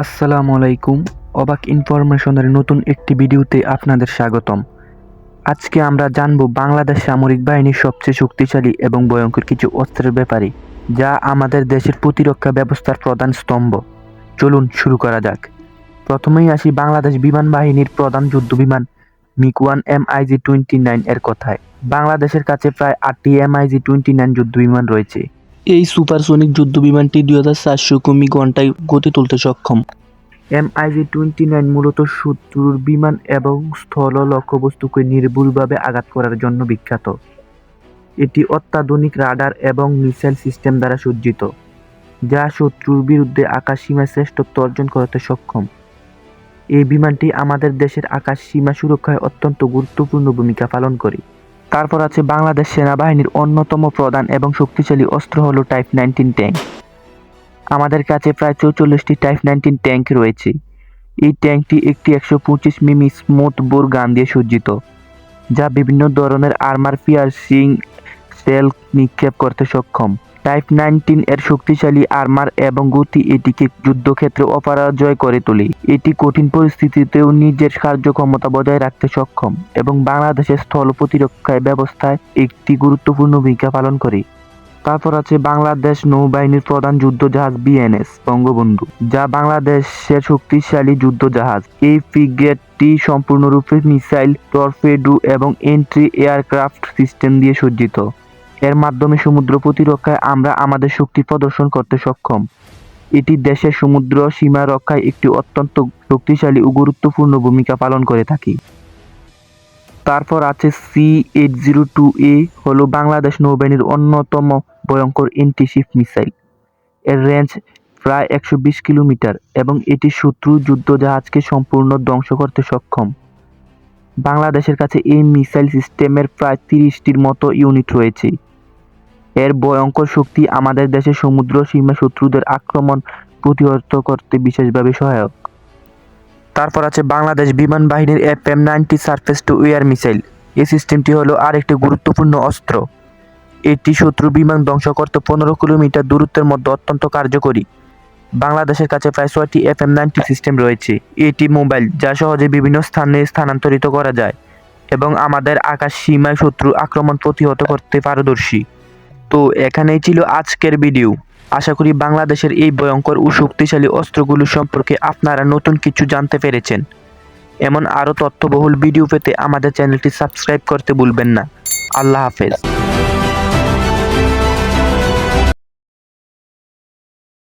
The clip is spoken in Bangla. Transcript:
আসসালামু আলাইকুম, অবাক ইনফরমেশনের নতুন একটি ভিডিওতে আপনাদের স্বাগতম। আজকে আমরা জানব বাংলাদেশ সামরিক বাহিনীর সবচেয়ে শক্তিশালী এবং ভয়ঙ্কর কিছু অস্ত্রের ব্যাপারে, যা আমাদের দেশের প্রতিরক্ষা ব্যবস্থার প্রধান স্তম্ভ। চলুন শুরু করা যাক। প্রথমেই আসি বাংলাদেশ বিমান বাহিনীর প্রধান যুদ্ধ বিমান MiG one M I G twenty nine এর কথায়। বাংলাদেশের কাছে প্রায় আটটি এম আইজি টোয়েন্টি নাইন যুদ্ধ বিমান রয়েছে। এই সুপারসনিক যুদ্ধ বিমানটি দুই হাজার চারশো কিমি ঘন্টায় গতি তুলতে সক্ষম। এমআইজি টোয়েন্টি নাইন মূলত শত্রুর বিমান এবং স্থল লক্ষ্যবস্তুকে নির্ভুলভাবে আঘাত করার জন্য বিখ্যাত। এটি অত্যাধুনিক রাডার এবং মিসাইল সিস্টেম দ্বারা সজ্জিত, যা শত্রুর বিরুদ্ধে আকাশ সীমায় শ্রেষ্ঠত্ব অর্জন করতে সক্ষম। এই বিমানটি আমাদের দেশের আকাশ সীমা সুরক্ষায় অত্যন্ত গুরুত্বপূর্ণ ভূমিকা পালন করে। তারপর আছে বাংলাদেশ সেনাবাহিনীর অন্যতম প্রধান এবং শক্তিশালী অস্ত্র হল টাইপ নাইনটিন ট্যাঙ্ক। আমাদের কাছে প্রায় চৌচল্লিশটি টাইপ নাইনটিন ট্যাঙ্ক রয়েছে। এই ট্যাঙ্কটি একটি একশো পঁচিশ মিমি স্মুথ বোর গান দিয়ে সজ্জিত, যা বিভিন্ন ধরনের আর্মার, পিয়ার্সিং, সেল নিক্ষেপ করতে সক্ষম। টাইপ নাইনটিন এর শক্তিশালী আর্মার এবং গতি এটিকে যুদ্ধক্ষেত্রে অপরাজয় করে তোলে। এটি কঠিন পরিস্থিতিতেও নিজের কার্যক্ষমতা বজায় রাখতে সক্ষম এবং বাংলাদেশের স্থল প্রতিরক্ষা ব্যবস্থায় একটি গুরুত্বপূর্ণ ভূমিকা পালন করে। তারপর আছে বাংলাদেশ নৌবাহিনীর প্রধান যুদ্ধ জাহাজ বিএনএস বঙ্গবন্ধু, যা বাংলাদেশের শক্তিশালী যুদ্ধ জাহাজ এই ফ্রিগেটটি সম্পূর্ণরূপে মিসাইল, টর্পেডো এবং এন্ট্রি এয়ারক্রাফট সিস্টেম দিয়ে সজ্জিত। এর মাধ্যমে সমুদ্র প্রতিরক্ষায় আমরা আমাদের শক্তি প্রদর্শন করতে সক্ষম। এটি দেশের সমুদ্র সীমা রক্ষায় একটি অত্যন্ত শক্তিশালী ও গুরুত্বপূর্ণ ভূমিকা পালন করে থাকে। তারপর আছে C eight zero two A হল বাংলাদেশ নৌবাহিনীর অন্যতম ভয়ঙ্কর এন্টিশিপ মিসাইল এর রেঞ্জ প্রায় একশো বিশ কিলোমিটার এবং এটি শত্রু যুদ্ধ জাহাজকে সম্পূর্ণ ধ্বংস করতে সক্ষম। বাংলাদেশের কাছে এই মিসাইল সিস্টেমের প্রায় তিরিশটির মতো ইউনিট রয়েছে। এর ভয়ঙ্কর শক্তি আমাদের দেশের সমুদ্র সীমা শত্রুদের আক্রমণ প্রতিহত করতে বিশেষভাবে সহায়ক। তারপর আছে বাংলাদেশ বিমান বাহিনীর F M ninety surface to air missile. এই সিস্টেমটি হলো আরেকটি গুরুত্বপূর্ণ অস্ত্র। এটি শত্রু বিমান ধ্বংস করতে পনেরো কিলোমিটার দূরত্বের মধ্যে অত্যন্ত কার্যকরী। বাংলাদেশের কাছে প্রায় ছয়টি এফ এম নাইনটি সিস্টেম রয়েছে। এটি মোবাইল, যা সহজে বিভিন্ন স্থানে স্থানান্তরিত করা যায় এবং আমাদের আকাশ সীমায় শত্রু আক্রমণ প্রতিহত করতে পারদর্শী। তো এখানেই ছিল আজকের ভিডিও আশা করি বাংলাদেশের এই ভয়ঙ্কর ও শক্তিশালী অস্ত্রগুলো সম্পর্কে আপনারা নতুন কিছু জানতে পেরেছেন। এমন আরও তথ্যবহুল ভিডিও পেতে আমাদের চ্যানেলটি সাবস্ক্রাইব করতে ভুলবেন না। আল্লাহ হাফেজ।